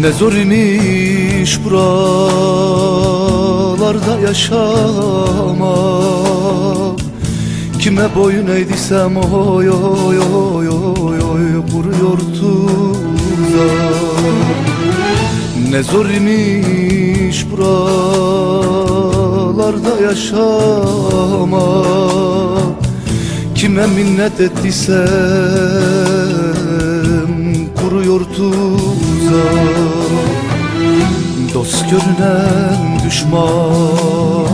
Ne zor imiş buralarda yaşamak. Kime boyun eğdiysem oy oy oy oy oy kuruyor tuzak Ne zor imiş buralarda yaşamak. Kime minnet ettiysem tuzak Dost görünen düşman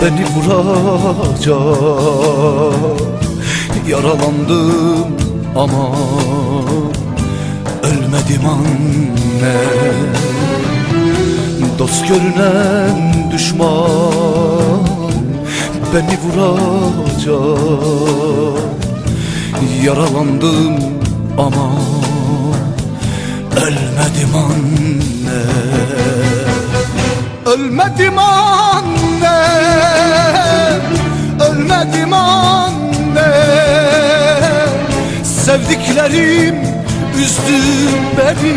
beni vuracak. Yaralandım ama ölmedim anne. Dost görünen düşman beni vuracak. Yaralandım ama ölmedim anne. Ölmedim anne. Ölmedim anne. Sevdiklerim üzdü beni.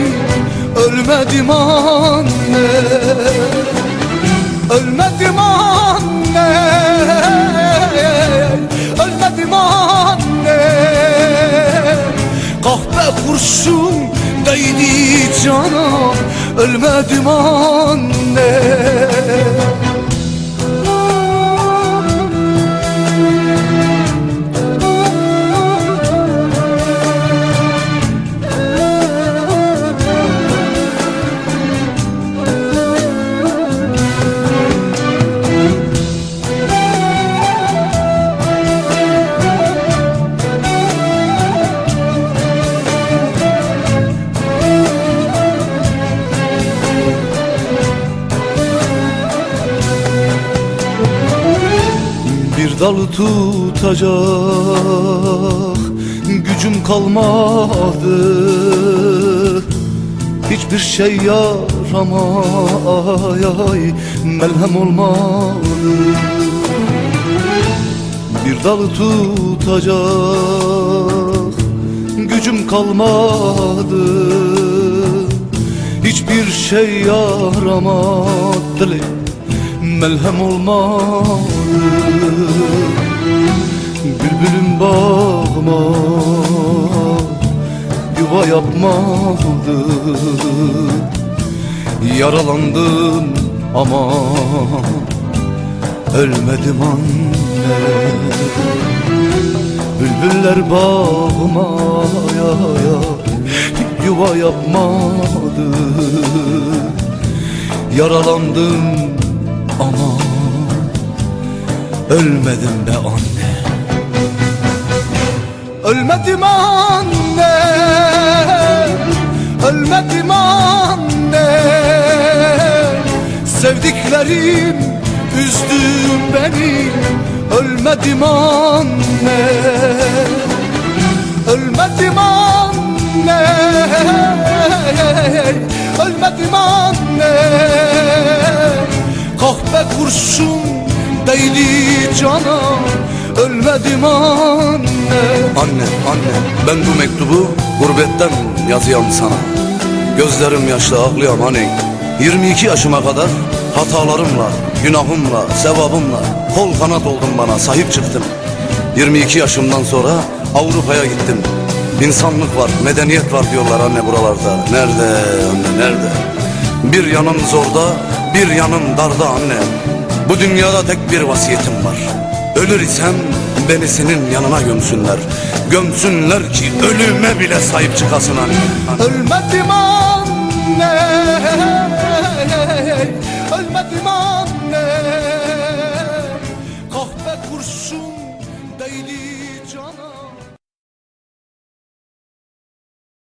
Ölmedim anne. Ölmedim anne. Ölmedim anne. Kahpe kurşun değdi cana Ölmedim anne Bir dalı tutacak. Gücüm kalmadı. Hiçbir şey yaramay melhem olmadı. Bir dalı tutacak. Gücüm kalmadı. Hiçbir şey yaramadı melhem olmadı Bülbülüm bağıma yuva yapmadı Yaralandım ama ölmedim anne. Bülbüller bağıma ya ya yuva yapmadı Yaralandım ama ölmedim be anne. Ölmedim anne Ölmedim anne. Sevdiklerim üzdü beni Ölmedim anne. Ölmedim anne Ölmedim anne kurşun değdi cana. Ölmedim anne. Anne, anne ben bu mektubu gurbetten yazıyam sana. Gözlerim yaşlı ağlayam anne. 22 yaşıma kadar hatalarımla, günahımla, sevabımla Kol kanat oldun bana, sahip çıktın 22 yaşımdan sonra Avrupa'ya gittim. İnsanlık var, medeniyet var diyorlar anne buralarda. Nerede anne, nerede? Bir yanım zorda, bir yanım darda anne Bu dünyada tek bir vasiyetim var. Ölür isem beni senin yanına gömsünler. Gömsünler ki ölüme bile sahip çıkasın anne. Ölmedim anne Ölmedim anne